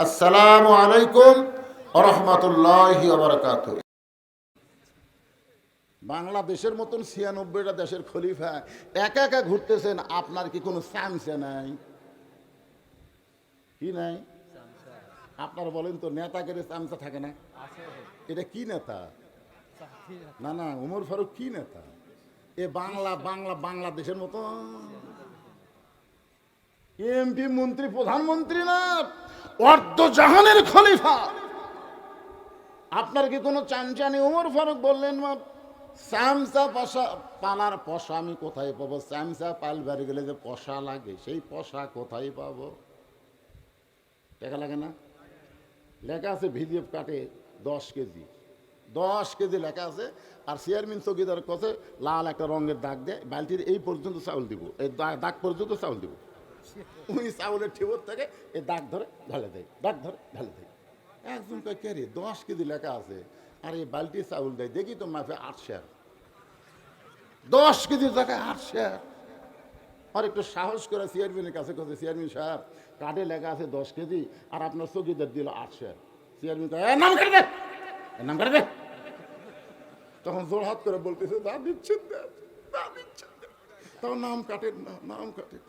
আসসালামু আলাইকুম রহমতুল্লাহি বাংলাদেশের মতন ছিয়ানব্বইটা দেশের খলিফা একা একা ঘুরতেছেন, আপনার কি কোনো চান্সে নাই? কি নাই? আপনারা বলেন তো, নেতাকে চামচা থাকে না? এটা কি নেতা? না না, উমর ফারুক কি নেতা? এ বাংলা বাংলা, বাংলাদেশের মতো এমপি, মন্ত্রী, প্রধানমন্ত্রী না? অর্ধ জাহানের খলিফা। আপনার কি কোনো চামচানি উমর ফারুক বললেন, মা, স্যামসা পশা পালার পশা আমি কোথায় পাবো? স্যামসা পাল বাড়ি গেলে যে পশা লাগে, সেই পশা কোথায় পাবো? টাকা লাগে না? লেখা আছে ভিডিএফ কাটে দশ কেজি। দশ কেজি লেখা আছে, আর চেয়ারম্যান চৌকিদার কাছে লাল একটা রঙের দাগ দেয়, বালতির এই পর্যন্ত চাউল দিব, এই দাগ পর্যন্ত চাউল দিব। ওই চাউলের ঠিবর থেকে এই দাগ ধরে ঢালে দেয়, দাগ ধরে ঢালে দেয়। একজন কয়, কে রে? দশ কেজি লেখা আছে। আর, এই বালতি চাউল দেয়। দেখি তো মাফে আট শেয়ার। দশ কেজির জায়গায় আট শেয়ার। আর, একটু সাহস করে চেয়ারম্যানের কাছে কাছে চেয়ারম্যান সাহেব, কার্ডে লেখা আছে দশ কেজি আর আপনার চৌকিদার দিল আট শেয়ার। চেয়ারম্যান নাম কেটে দে। নাম কেটে দে। তখন জোর হাত করে বলতেছে দা দিচ্ছেন দা দিচ্ছেন দেন।" তাও নাম কাটেন না নাম কাটেন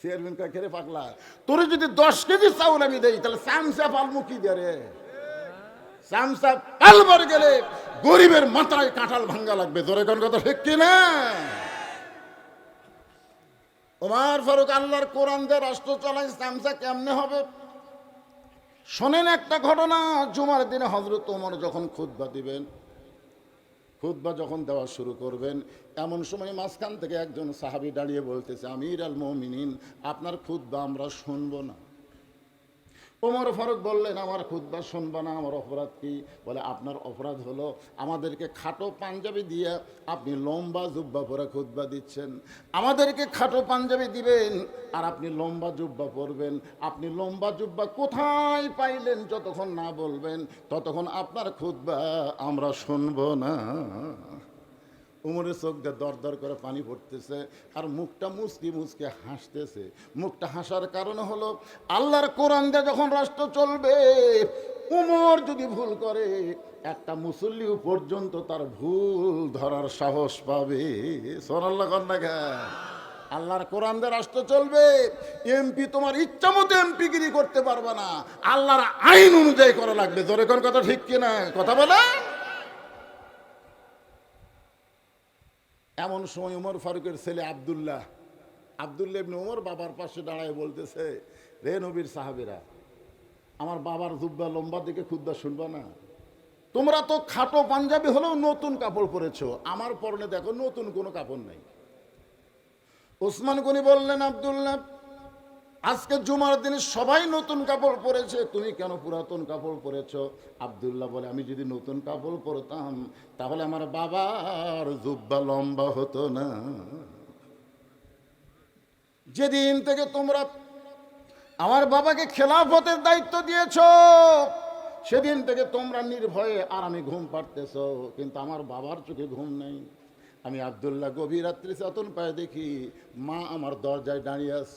চেয়ারম্যান কয় খেরে পাগলা। তোরে যদি দশ কেজি চাউল আমি দেই, তাহলে স্যামসা পালমু কি দিয়ে রে। স্যামসা পালবার গেলে গরিবের মাথায় কাঁঠাল ভাঙ্গা লাগবে। জোরে কোন কথা ঠিক কিনা ওমার ফারুক আল্লাহর কোরআন দিয়ে রাষ্ট্র চালায় স্যামসা কেমনে হবে? শোনেন একটা ঘটনা, জুমার দিনে হজরত ওমর যখন খুতবা দিবেন খুতবা যখন দেওয়া শুরু করবেন, এমন সময় মাঝখান থেকে একজন সাহাবি দাঁড়িয়ে বলতেছে, আমির আল মমিনিন আপনার খুদ্া আমরা শুনব না। ওমর ফারুক বললেন, আমার খুদ্া শুনবা না, আমার অপরাধ কি? বলে, আপনার অপরাধ হলো আমাদেরকে খাটো পাঞ্জাবি দিয়ে আপনি লম্বা জুব্বা পরে খুদ্া দিচ্ছেন। আমাদেরকে খাটো পাঞ্জাবি দিবেন আর আপনি লম্বা জুব্বা পরবেন। আপনি লম্বা জুব্বা কোথায় পাইলেন যতক্ষণ না বলবেন, ততক্ষণ আপনার খুদ্া আমরা শুনব না। উমরের চোখ দিয়ে দর দর করে পানি পড়তেছে আর মুখটা মুচকি মুচকে হাসতেছে। মুখটা হাসার কারণ হলো আল্লাহর কোরআন দিয়ে যখন রাষ্ট্র চলবে, উমর যদি ভুল করে, একটা মুসল্লিও পর্যন্ত তার ভুল ধরার সাহস পাবে। সোনাল্লা কন্যা আল্লাহর কোরআন দিয়ে রাষ্ট্র চলবে এমপি তোমার ইচ্ছা মতো এমপিগিরি করতে পারবে না। আল্লাহর আইন অনুযায়ী করা লাগবে। জোরে কোন কথা ঠিক কিনা? কথা বলে এমন সময় উমর ফারুকের ছেলে আবদুল্লাহ আবদুল্লাহ ইবনে উমর বাবার পাশে দাঁড়ায় বলতেছে, রে নবীর সাহাবিরা, আমার বাবার জুব্বা লম্বা দিকে খুদ্া শুনবা না। তোমরা তো খাটো পাঞ্জাবি হলেও নতুন কাপড় পরেছ, আমার পরনে দেখো নতুন কোনো কাপড় নাই। ওসমান গনি বললেন, আবদুল্লাহ আজকে জুমার দিনে সবাই নতুন কাপড় পরেছে। তুমি কেন পুরাতন কাপড় পরেছ? আবদুল্লাহ বলে, আমি যদি নতুন কাপড় পরতাম, তাহলে আমার বাবার জুব্বা লম্বা হতো না। যেদিন থেকে তোমরা আমার বাবাকে খেলাফতের দায়িত্ব দিয়েছ, সেদিন থেকে তোমরা নির্ভয়ে আরামে ঘুম পাড়তেছ। কিন্তু আমার বাবার চোখে ঘুম নেই। আমি আবদুল্লাহ গভীর রাত্রি চেতন পায়ে দেখি মা আমার দরজায় দাঁড়িয়ে আস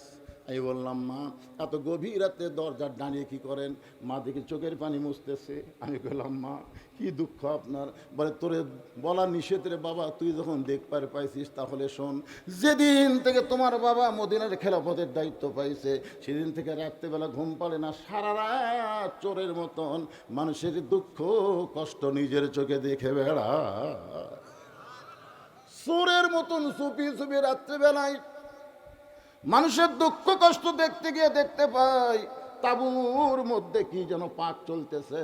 আমি বললাম, মা, এত গভীর রাতে দরজার দাঁড়িয়ে কি করেন? মা দেখি চোখের পানি মুছতেছে। আমি বললাম, মা, কি দুঃখ আপনার। বলে, তোরে বলা নিষেধ রে বাবা, তুই যখন দেখবার পাইছিস তাহলে শোন, যেদিন থেকে তোমার বাবা মদিনার খেলাফতের দায়িত্ব পাইছে, সেদিন থেকে রাত্রেবেলা ঘুম পালে না, সারা রাত চোরের মতন মানুষের দুঃখ, কষ্ট নিজের চোখে দেখে বেড়া চোরের মতন চুপি চুপি রাত্রেবেলায় মানুষের দুঃখ কষ্ট দেখতে গিয়ে দেখতে পাই, তাবুর মধ্যে কি যেন পাক চলতেছে।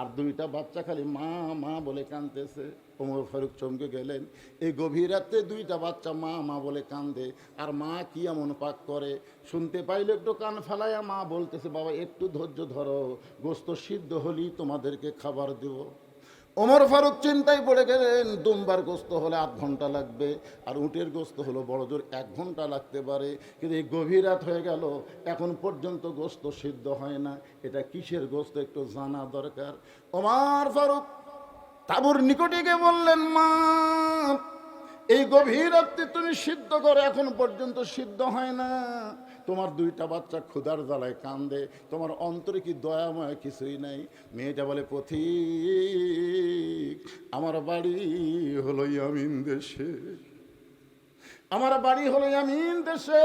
আর দুইটা বাচ্চা খালি মা মা বলে কাঁদতেছে। ওমর ফারুক চমকে গেলেন। এই গভীর রাতে দুইটা বাচ্চা মা মা বলে কান্দে আর মা কি এমন পাক করে? শুনতে পাইলে একটু কান ফেলাইয়া মা বলতেছে, বাবা, একটু ধৈর্য ধরো। গোস্ত সিদ্ধ হলেই তোমাদেরকে খাবার দেবো। ওমর ফারুক চিন্তায় পড়ে গেলেন, দুমবার গোস্ত হলে আধ ঘণ্টা লাগবে, আর উটের গোস্ত হলো বড় জোর এক ঘণ্টা লাগতে পারে। কিন্তু এই গভীর রাত হয়ে গেল, এখন পর্যন্ত গোস্ত সিদ্ধ হয় না। এটা কিসের গোস্ত একটু জানা দরকার। ওমর ফারুক তাবুর নিকটে গিয়ে বললেন, মা, এই গভীর রাত্রে তুমি সিদ্ধ করো, এখন পর্যন্ত সিদ্ধ হয় না। তোমার দুইটা বাচ্চা ক্ষুধার জ্বালায় কান্দে, তোমার অন্তরে কি দয়াময় কিছুই নাই? মেয়েটা বলে পথিক আমার বাড়ি হলো ইয়ামিন দেশে। আমার বাড়ি হলো ইয়ামিন দেশে।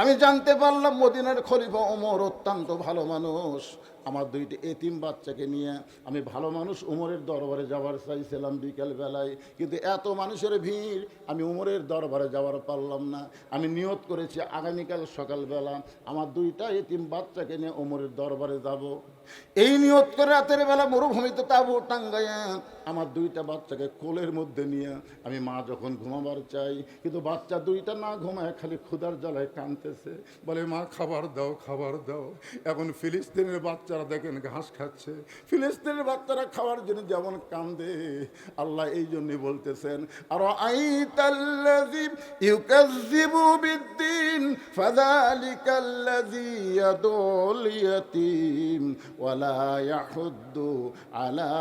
আমি জানতে পারলাম মদিনার খলিফা অমর অত্যন্ত ভালো মানুষ। আমার দুইটি এতিম বাচ্চাকে নিয়ে আমি ভালো মানুষ উমরের দরবারে যাওয়ার চাইছিলাম বিকেল বেলায়। কিন্তু এত মানুষের ভিড়, আমি উমরের দরবারে যাওয়ার পারলাম না। আমি নিয়ত করেছি আগামীকাল সকালবেলা আমার দুইটা এতিম বাচ্চাকে নিয়ে উমরের দরবারে যাব। এই নিয়ত করে রাতের বেলা মরুভূমিতে তাবু টাঙ্গাইয়া আমার দুইটা বাচ্চাকে কোলের মধ্যে নিয়ে আমি মা যখন ঘুমাবার চাই, কিন্তু বাচ্চা দুইটা না ঘুমায় খালি ক্ষুধার জ্বালায় কানতেছে বলে, মা, খাবার দাও খাবার দাও। এখন ফিলিস্তিনের বাচ্চারা দেখেন ঘাস খাচ্ছে। ফিলিস্তিনের বাচ্চারা খাওয়ার জন্য যেমন কান্দে, আল্লাহ এই জন্যই বলতেছেন আর আলা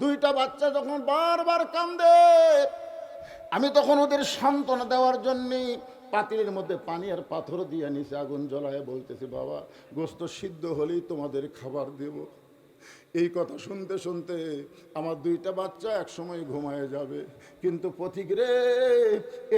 দুইটা বাচ্চা যখন বারবার কান্দে আমি তখন ওদের সান্ত্বনা দেওয়ার জন্যে পাতিলের মধ্যে পানি আর পাথর দিয়ে নিচে আগুন জ্বলায়, বলতেছি, বাবা, গোস্ত সিদ্ধ হলেই তোমাদের খাবার দেব। এই কথা শুনতে শুনতে আমার দুইটা বাচ্চা একসময় ঘুমায় যাবে। কিন্তু পথিক রে,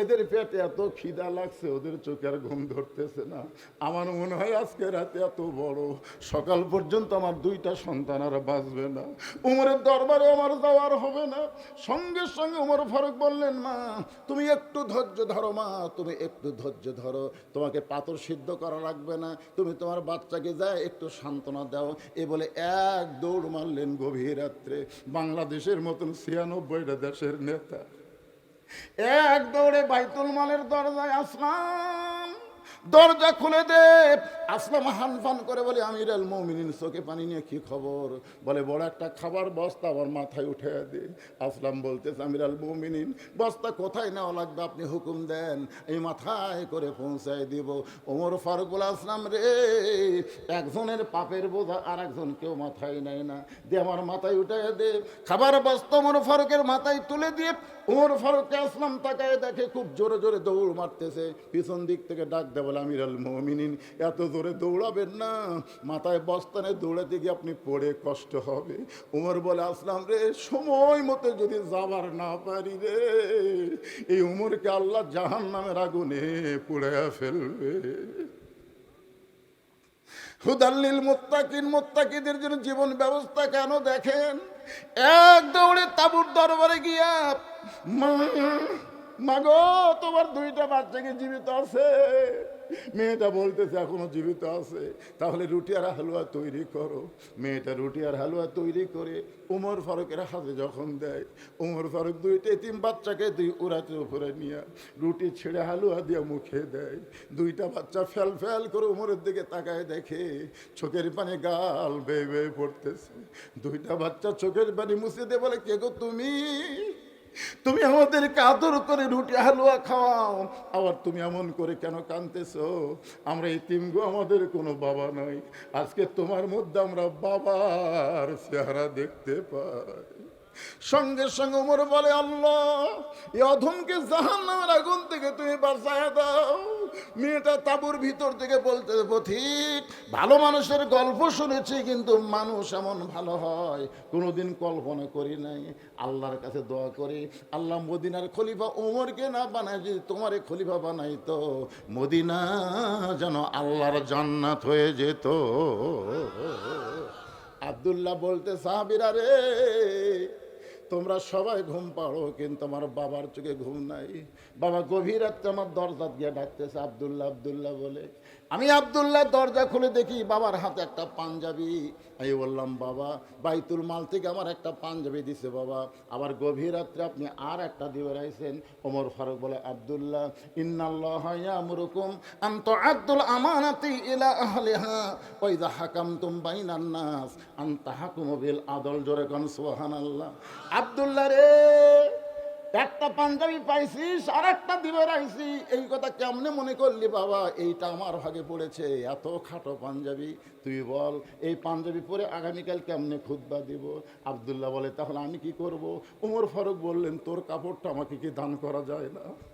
এদের পেটে এত খিদা লাগছে, ওদের চোখে আর ঘুম ধরতেছে না। আমার মনে হয় আজকে রাতে এত বড়। সকাল পর্যন্ত আমার দুইটা সন্তান আর বাঁচবে না। উমরের দরবারে আমার যাওয়ার হবে না। সঙ্গে সঙ্গে উমর ফারুক বললেন, মা, তুমি একটু ধৈর্য ধরো, মা, তুমি একটু ধৈর্য ধরো। তোমাকে পাথর সিদ্ধ করা লাগবে না। তুমি তোমার বাচ্চাকে যায় একটু সান্ত্বনা দাও। এ বলে এক দৌড় মারলেন গভীর রাত্রে। বাংলাদেশের মতন ছিয়ানব্বইটা দেশের নেতা। এক দৌড়ে বাইতুল মালের দরজায় আসলাম। দরজা খুলে দে। আসলাম হানফান করে বলে, আমির আল মমিনিন, চোখে পানি নিয়ে কি খবর? বলে, বড় একটা খাবার বস্তা আমার মাথায় উঠে দে। আসলাম বলতেছে, আমির আল মমিনিন, বস্তা কোথায় নেওয়া লাগবে আপনি হুকুম দেন। এই মাথায় করে পৌঁছায় দিব। ওমর ফারুক বলে, আসলাম রে, একজনের পাপের বোঝা আর একজন কেউ মাথায় নেয় না। দিয়ে আমার মাথায় উঠে দে। খাবার বস্তা ওমর ফারুকের মাথায় তুলে দিয়ে ওমর ফারুককে আসলাম, তাকায় দেখে খুব জোরে জোরে দৌড় মারতেছে। পিছন দিক থেকে ডাক দে বলে আমির মমিনিন, এত জোরে দৌড়াবেন না। মাথায় বস্তানে দৌড়াতে গিয়ে আপনি পড়ে কষ্ট হবে। উমর বলে, আসলাম রে, সময় মতো যদি যাবার না পারি রে, এই উমরকে আল্লাহ জাহান নামের আগুনে পুড়ে ফেলবে। হুদাল্লিল মোত্তাকিন, মোত্তাকিদের জন্য জীবন ব্যবস্থা কেন দেখেন? এক দৌড়ে তাবুর দরবারে গিয়া, মা মাগো, তোমার দুইটা বাচ্চাকে জীবিত আছে? মেয়েটা বলতেছে, এখনও জীবিত আছে। তাহলে রুটি আর হালুয়া তৈরি করো। মেয়েটা রুটি আর হালুয়া তৈরি করে উমর ফারুকের হাতে যখন দেয়, উমর ফারুক দুইটা তিন বাচ্চাকে দুই উড়াতে উপরে নিয়ে রুটি ছেড়ে হালুয়া দিয়ে মুখে দেয়। দুইটা বাচ্চা ফেল ফেল করে উমরের দিকে তাকায় দেখে চোখের পানি গাল বেয়ে বেয়ে পড়তেছে। দুইটা বাচ্চা চোখের পানি মুছে দিয়ে বলে, কে গো তুমি? তুমি আমাদের আদর করে রুটি, হালুয়া খাওয়াও। আবার তুমি এমন করে কেন কানতেছ আমরা এই তিনগো আমাদের কোনো বাবা নাই। আজকে তোমার মধ্যে আমরা বাবার চেহারা দেখতে পাই। সঙ্গে সঙ্গে উমর বলে, আল্লাহ, এই অধমকে জাহান নামের আগুন থেকে তুমি বাঁচায় দাও। মেয়েটা তাবুর ভিতর থেকে বলতে পথিক ভালো মানুষের গল্প শুনেছি, কিন্তু মানুষ এমন ভালো হয়। কোনোদিন কল্পনা করি নাই। আল্লাহর কাছে দোয়া করি, আল্লাহ মদিনার খলিফা ওমরকে না বানায়, যদি তোমারে খলিফা বানাই তো মদিনা যেন আল্লাহর জান্নাত হয়ে যেত। আবদুল্লাহ বলতে, সাহাবিরা রে তোমরা সবাই ঘুম পাড়ো, কিন্তু আমার বাবার চোখে ঘুম নাই। বাবা গভীর রাত্রে আমার দরজা দিয়ে ডাকতেছে আবদুল্লা আবদুল্লাহ বলে আমি আবদুল্লাহ দরজা খুলে দেখি বাবার হাতে একটা পাঞ্জাবি। আমি বললাম, বাবা, বাইতুল মাল থেকে আমার একটা পাঞ্জাবি দিছে বাবা। আবার গভীর রাত্রে আপনি আর একটা দিয়ে রাইছেন ওমর ফারুক বলে, আবদুল্লাহ, ইন্নাল্লাহ ইয়ামুরুকুম আন তুআদ্দুল আমানাতি ইলা আহলিহা ওয়া ইযা হাকামতুম বাইনান নাস। আন তাহকুমু বিল আদল। জোরে কোন, সুবহানাল্লাহ। আবদুল্লাহ রে! একটা পাঞ্জাবি পাইছিস আর একটা দিবে রাইছি। এই কথা কেমনে মনে করলি বাবা? এইটা আমার ভাগে পড়েছে। এত খাটো পাঞ্জাবি। তুই বল, এই পাঞ্জাবি পরে আগামীকাল কেমনে খুদ্া দিব? আবদুল্লাহ বলে, তাহলে আমি কি করব? উমর ফারুক বললেন, তোর কাপড়টা আমাকে কি দান করা যায় না?